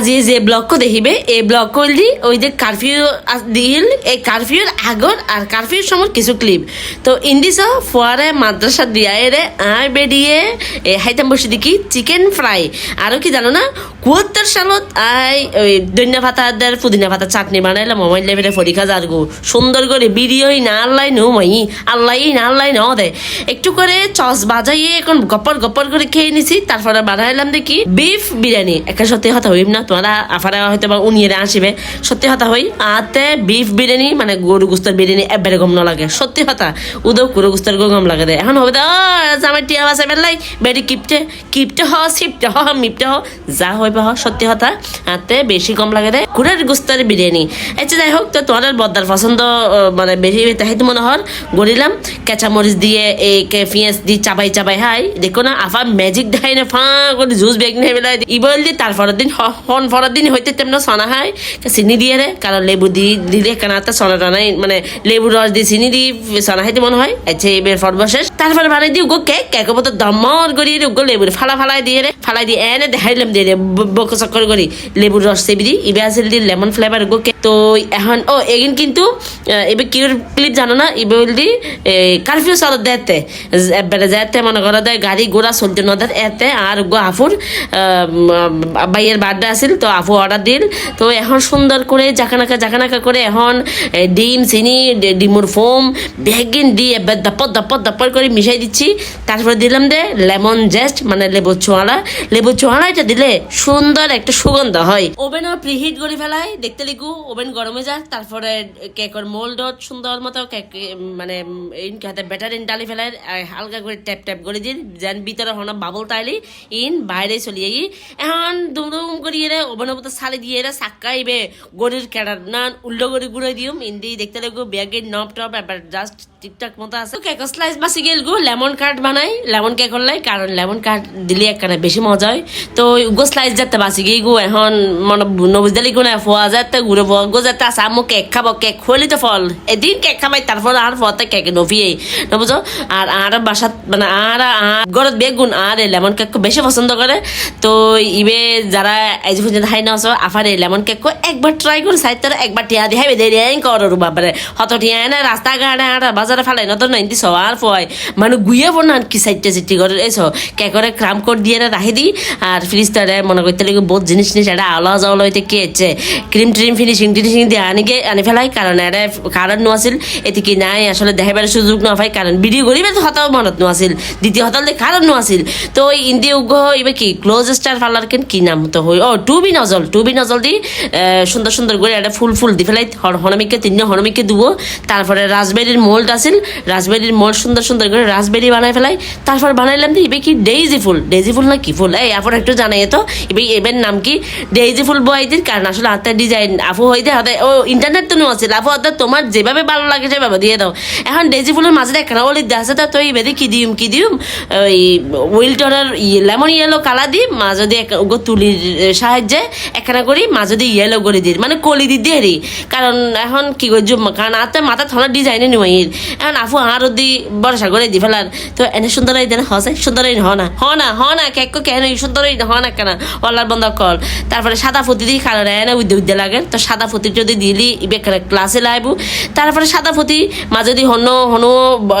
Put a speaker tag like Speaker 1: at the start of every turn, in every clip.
Speaker 1: আজি যে ব্লগ দেখিবে, এই ব্লগ করলি ওই যে কারফিউ দিল, এই কারফিউর আগর আর কারফিউর সময় কিছু ক্লিপ তো ইন্দিস ফোয়ারে মাদ্রাসা দিয়া রে আয় বেরিয়ে এ, হাইতাম বসে দেখি চিকেন ফ্রাই আরও কি জানো না কুয়াত্তর সালত আই, ওই দৈন্য ভাতা দের পুদিনা ভাতা চাটনি বানাইলাম মোবাইল লেভেলে ফরিকা যার গো সুন্দর করে বিরিয়ই না আল্লাহ নো মাই, আল্লাহ না আল্লাহ ন দে। একটু করে চস বাজাইয়ে এখন গপ্পর গপ্পর করে খেয়ে নিছি তারপরে বানাইলাম দেখি। বিফ বিরিয়ানি একটা সত্যি কথা হইব না। তোমরা আফারা হয়তো বা উনিয়ে আসিবে। সত্যি কথা হই, আতে বিফ বিরিয়ানি মানে গরু গুস্তার বিরিয়ানি এবারে গম ন লাগে সত্যি কথা উদৌ গরু গুস্তার গম লাগে দে। এখন হবে দে আমার টিয়া বাসা বেলাই বেরি কিপটে কিপটে হ সিপটে হ, মিপটে হ, যা হইবে হ, সত্যি কথা, আতে বেশি কম লাগে দে। কুড়ের গুস্তার বিরিয়ানি। আচ্ছা যাই হোক, তো তোমার বদ্দার পছন্দ মানে বেশি তাহিত মনে হর গড়িলাম কেঁচা মরিচ দিয়ে এই পেঁয়াজ দি চাবাই চাবাই হাই, দেখো না, আফা ম্যাজিক দেখাই না ফা করে জুস বেগ নিয়ে বেলায় ইবল দি তারপরের দিন হ- হন পরের দিন হইতে তেমন সনা হয় চিনি দিয়ে রে, কারণ লেবু দি দিলে কেনাতে সনা টানাই মানে লেবু রস দিয়ে চিনি দি সনা হাইতে মনে হয় আচ্ছা এবার সর্বশেষ। তারপরে বানাই দিই উগো কেক কেক মতো দমর করি উগো লেবু ফালা ফালাই দিয়ে রে, ফালাই দিয়ে এনে দেখাইলাম দিয়ে রে বক চক্কর করি লেবুর রস চেবি দি ইবে আছিল দি লেমন ফ্লেভার উগো কেক। তো এখন, ও, এগিন কিন্তু এবার কিউর ক্লিপ জানো না? ইবে দি কারফিউ চালত দেতে এবারে যেতে মনে করো দে গাড়ি ঘোড়া চলতে নদের এতে আর গো আফুর বাইয়ের বার্থডে আছিল, তো আফু অর্ডার দিল। তো এখন সুন্দর করে জাকানাকা জাকানাকা করে এখন ডিম, চিনি, ডে- ডিমুর ফোম, বেগিন দিয়ে এবার দাপর দাপর দাপর করে মিশাই দিচ্ছি। তারপরে দিলাম দে লেমন জেস্ট মানে লেবু চোয়ালা লেবু চোয়ালা এটা দিলে সুন্দর একটা সুগন্ধ হয়। ওভেনও প্রিহিট করে ফেলাই, দেখতে লিখু, ওভেন গরমে যায় তারপরে কেকের মোল্ডত সুন্দর মতো কেক মানে ইন হাতে ব্যাটার ইন ডালি আর হালকা করে ট্যাপ ট্যাপ করে দিন যেন ভিতরে হন বাবল তাইলি ইন বাইরে চলিয়ে গি এখন দুম দুম করি ওভেনের মতো সালি দিয়ে এরা সাক্কাইবে। গরির কেডার। না, উল্টো করে গুঁড়ো দিম ইন্দি দেখতে লাগবো ব্যাগের নপ টপ এবার জাস্ট ঠিকঠাক মতো আছে। কেক স্লাইস বাসি গেল গো লেমন কাট বানাই লেমন কেক হলাই কারণ লেমন কাট দিলে একখানে বেশি মজা হয়। তো গো স্লাইস যাতে বাসি গিয়ে গো, এখন মনে নবুজদালি কোনে ফোয়া যাতে ঘুরে ফোয়া গো যাতে আসা আমু কেক খাব কেক খোলি তো ফল। এদিন কেক খাবাই তারপর আর ফতে কেক নফিয়ে নবুঝো আর আর বাসাত মানে আর গরত বেগুন, আর লেমন কেক বেশি পছন্দ করে। তো ইবে যারা যে পর্যন্ত হাই না আছো আফার লেমন কেক একবার ট্রাই করে সাইড তারা একবার টিয়া দিয়ে হাইবে দেরি আইন করো বাবারে হত টিয়া না রাস্তা ঘাটে আর বাজারে ফেলাই না তো নাইনটি সবার ফয় মানে গুইয়ে পড় না কি সাইডটা সিটি করে এসো কেকরে ক্রাম কোড দিয়ে না রাখি দিই আর ফ্রিজটারে মনে করতে লাগে বহুত জিনিস নিস এটা আলো জাওলা হইতে কি হচ্ছে ক্রিম ট্রিম ফিনিশিং টিনিশিং দিয়ে আনিকে আনি ফেলাই কারণ এটা কারণ নো আছিল এটি কি নাই আসলে দেখাবার সুযোগ না পাই কারণ ভিডিও করিবে তো হতাও মনত নো আছিল দ্বিতীয় হতাল কারণ নো আছিল তো ইন্দি উগ্র ইবে কি ক্লোজ স্টার পার্লার কেন কি নাম, তো হই ও two B nozzle two B nozzle দি সুন্দর সুন্দর করে একটা ফুল ফুল দি ফেলাই হনমিককে তিন হনমিককে দিব। তারপরে রাজবেরির মোল্ড আছিল। রাজবেরির মোল্ড সুন্দর সুন্দর করে রাজবেরি বানাই ফেলাই। তারপর বানাইলাম দি ইবে কি ডেইজি ফুল। ডেইজি ফুল না কি ফুল? এই আপন একটু জানাই তো। ইবে এবের নাম কি? ডেইজি ফুল বয় দির। কারণ আসলে হাতের ডিজাইন আফু হইতে হাতে ও ইন্টারনেট তো আছে আফু, হাতে তোমার যেভাবে ভালো লাগে সেভাবে দিয়ে দাও। এখন ডেইজি ফুলের মাঝে একটা ওলি আছে তো। তুই বেদি কি দিম কি দিম? ওই উইলটনের লেমন ইয়েলো কালার দি মাঝে দিয়ে তুলির সাহায্যে একখানা করি মাঝে দিয়ে ইয়েলো করে দিই মানে কলি দি দিয়ে কারণ এখন কি করছি কারণ আতে মাথা থলা ডিজাইনে নিমাইর এখন আফু আর দি বরসা করে দি ফেলার। তো এনে সুন্দর দেন, হসে সুন্দর হ না হ না হ না কেক কেন সুন্দর হ না কেন অল্লার বন্ধ কল। তারপরে সাদা ফুটি দিয়ে কারণ এনে উদ্দে উদ্দে লাগে। তো সাদা ফুটি যদি দিলি, ইবে ক্লাসে লাইবু। তারপরে সাদা ফুটি মাঝে দি হনো হনো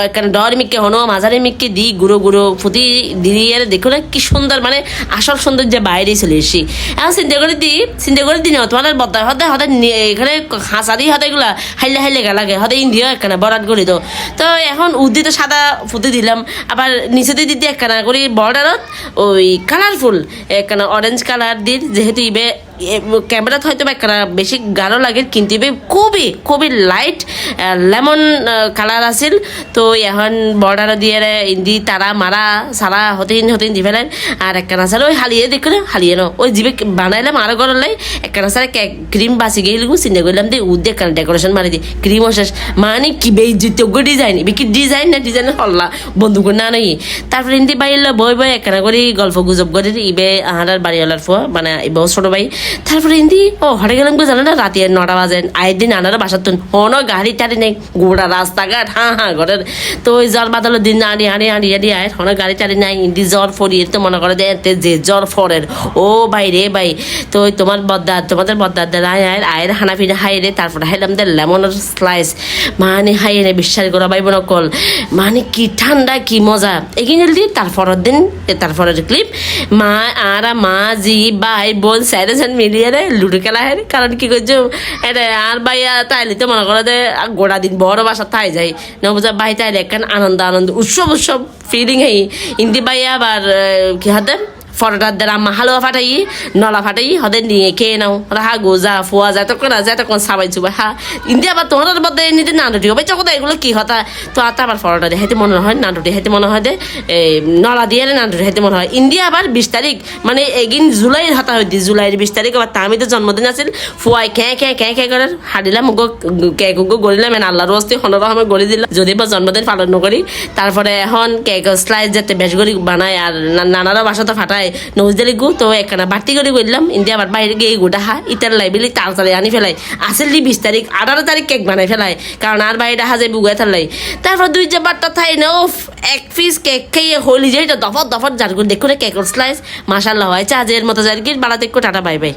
Speaker 1: এখানে ডর মিককে হনো, মাঝারি মিককে দি, গুঁড়ো গুঁড়ো ফুটি দিয়ে দেখো না কি সুন্দর মানে আসল সৌন্দর্য বাইরে চলে এসি। এখন চিন্তা করে দি, চিন্তা করে দিন তোমাদের বদায় হতে হতে এখানে হাসারি হতে এগুলা হাইলে হাইলে গা লাগে, হতে ইন্দিও একখানা, বরাত করি তো। তো এখন উদ্দি তো সাদা ফুটে দিলাম, আবার নিচে দিয়ে দিদি একখানা করি বর্ডারত ওই কালারফুল একখানা অরেঞ্জ কালার দি যেহেতু ইবে ক্যামেরাত হয়তো বা একটা বেশি গাঢ় লাগে, কিন্তু এবার খুবই খুবই লাইট লেমন কালার আছিল। তো এখন বর্ডার দিয়ে ইন্দি, তারা, মারা, সারা হতেন হতেন দি ফেলেন। আর একখানা সার ওই হালিয়ে দেখো হালিয়ে ন। ওই জিবে বানাইলাম আরও গরম লাই একখানা সার ক্রিম বাসি গেলে চিন্তা করলাম দিয়ে উদ্দে একখানা ডেকোরেশন মারি দি ক্রিম শেষ। মানে কি যোগ্য ডিজাইন এবার কি ডিজাইন না ডিজাইন হল্লা? বন্ধু না নাই? তারপরে ইন্দি বাইরে বই বই একখানা করে গল্প গুজব করে ইবে আহার বাড়িওয়ালার ফোয়া মানে ইবে ছোট ভাই তারপরে ইন্দি, ও হরে গেলাম গো জানো না রাতে নটা বাজে আয়ের দিন আনারা বাসার তুন হনো গাড়ি টাড়ি নেই গোড়া রাস্তাঘাট হ্যাঁ হ্যাঁ ঘরের তো ওই জ্বর বাদল দিন আড়ি আড়ি আড়ি আড়ি আয় হনো গাড়ি টাড়ি নাই, ইন্দি জ্বর ফরিয়ে তো মনে করে যে, এতে যে জ্বর ফরের ও ভাই রে ভাই তো ওই তোমার বদ্দার তোমাদের বদ্দার আয় আয়ের আয়ের হানা ফিরে হাই রে তারপরে হাইলাম দে লেমনের স্লাইস মানে হাই রে বিশ্বাস করা ভাই বোন কল মানে কি ঠান্ডা কি মজা। এগিয়ে দি তারপরের দিন তারপরের ক্লিপ মা আর মা জি ভাই বোন স্যারে স্যার মিলিয়ে দেয়, লুডু খেলা হয় কারণ কি করছ এটা আর ভাই তাইলে তো মনে করো যে গোড়া দিন বড় বাসা তাই যাই। নবজা ভাই তাইলে একখান আনন্দ আনন্দ, উৎসব উৎসব ফিলিং হয় ইন্দি ভাই আবার কি হাতে ফটোটার দ্বারা আম্মা, হালুয়া ফাটাই নলা ফাটাই হদের নিয়ে খেয়ে নাও। ওরা হা গোজা ফোয়া যায় তখন আছে তখন সাবাই চুবাই হা। ইন্ডিয়া আবার তোমার মধ্যে নিতে নাটুটি হবে চকো এগুলো কি হতা? তো আর আবার ফটোটা দেখাইতে মনে হয় নাটুটি হাইতে মনে হয় যে নলা দিয়ে নাটুটি হাইতে মনে হয়। ইন্ডিয়া আবার বিশ তারিখ মানে এগিন জুলাইয়ের হতা হইতি, জুলাইয়ের বিশ তারিখ, আবার তামিতে জন্মদিন আছিল ফুয়াই খেয়ে খেয়ে খেয়ে খেয়ে করে হাডিলাম, গো কেক গো গলিলাম, এন আল্লাহর হস্তে হনর আমি গলি দিলাম যদি বা জন্মদিন পালন নকরি, তারপরে এখন কেক স্লাইস যাতে বেশ করে বানায়, আর না- নানারা বাসা তো ফাটায় নজদালি গু তো একখানা বাড়তি করে করলাম ইন্ডিয়া আবার বাইরে গিয়ে গোটা হা ইতার লাইবিলি তালে আনি ফেলাই আসল দি বিশ তারিখ আঠারো তারিখ কেক বানাই ফেলাই কারণ আর বাইরে হাজে বুগাই থালাই তারপর দুই যে বারটা থাই না এক পিস কেক খেয়ে হলি যে দফর দফর জারগুন দেখুন কেকের স্লাইস মাসাল্লাহ হয় চাজের মতো জারগির বাড়াতে টাটা বাই বাই